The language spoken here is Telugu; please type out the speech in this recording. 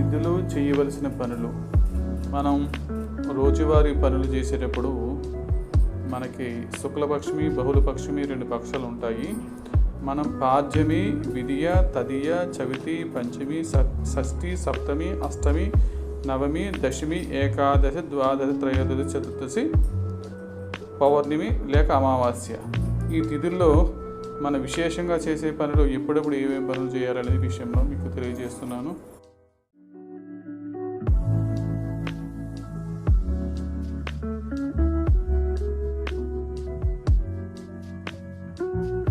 ఇందులో చేయవలసిన పనులు. మనం రోజువారీ పనులు చేసేటప్పుడు మనకి శుక్లపక్షమి బహుళపక్షమి రెండు పక్షాలు ఉంటాయి. మనం పాద్యమి విధియ తదియ చవితి పంచమి షష్ఠి సప్తమి అష్టమి నవమి దశమి ఏకాదశి ద్వాదశి త్రయోదశి చతుర్దశి పౌర్ణమి లేక అమావాస్య. ఈ తిథుల్లో మన విశేషంగా చేసే పనులు ఎప్పుడెప్పుడు ఏమేమి పనులు చేయాలనే విషయంలో మీకు తెలియజేస్తున్నాను. Ooh.